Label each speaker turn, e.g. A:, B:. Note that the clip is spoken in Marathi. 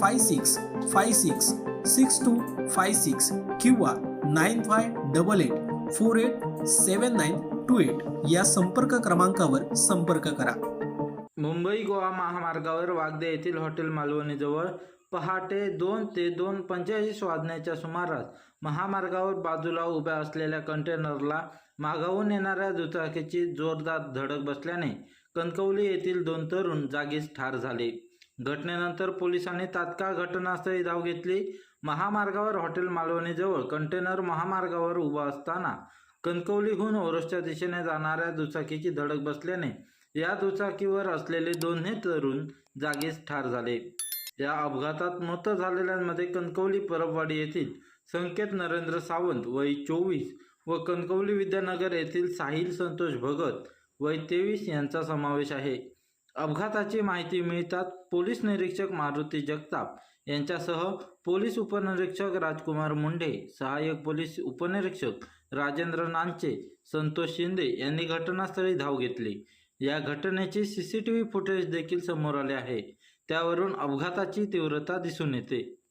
A: five six five six six two five six किंवा nine five double eight four eight seven nine two eight या संपर्क क्रमांकावर संपर्क करा.
B: मुंबई गोवा महामार्गावर वागदे येथील हॉटेल मालवणीजवळ पहाटे दोन ते दोन पंचेचाळीस वाजण्याच्या सुमारास महामार्गावर बाजूला उभ्या असलेल्या कंटेनरला मागावून येणाऱ्या दुचाकीची जोरदार धडक बसल्याने कणकवली येथील दोन तरुण जागीच ठार झाले. घटनेनंतर पोलिसांनी तात्काळ घटनास्थळी धाव घेतली. महामार्गावर हॉटेल मालवणीजवळ कंटेनर महामार्गावर उभा असताना कणकवलीहून ओरोसच्या दिशेने जाणाऱ्या दुचाकीची धडक बसल्याने या दुचाकीवर असलेले दोन्ही तरुण जागीच ठार झाले. या अपघातात मृत झालेल्यांमध्ये कणकवली परबवाडी येथील संकेत नरेंद्र सावंत वय चोवीस व कणकवली विद्यानगर येथील साहिल संतोष भगत वय तेवीस यांचा समावेश आहे. अपघाताची माहिती मिळताच पोलीस निरीक्षक मारुती जगताप यांच्यासह पोलीस उपनिरीक्षक राजकुमार मुंडे सहाय्यक पोलीस उपनिरीक्षक राजेंद्र नांचे संतोष शिंदे यांनी घटनास्थळी धाव घेतली. या घटनेचे सीसीटीव्ही फुटेज देखील समोर आले आहे. त्यावरून अपघाताची तीव्रता दिसून येते.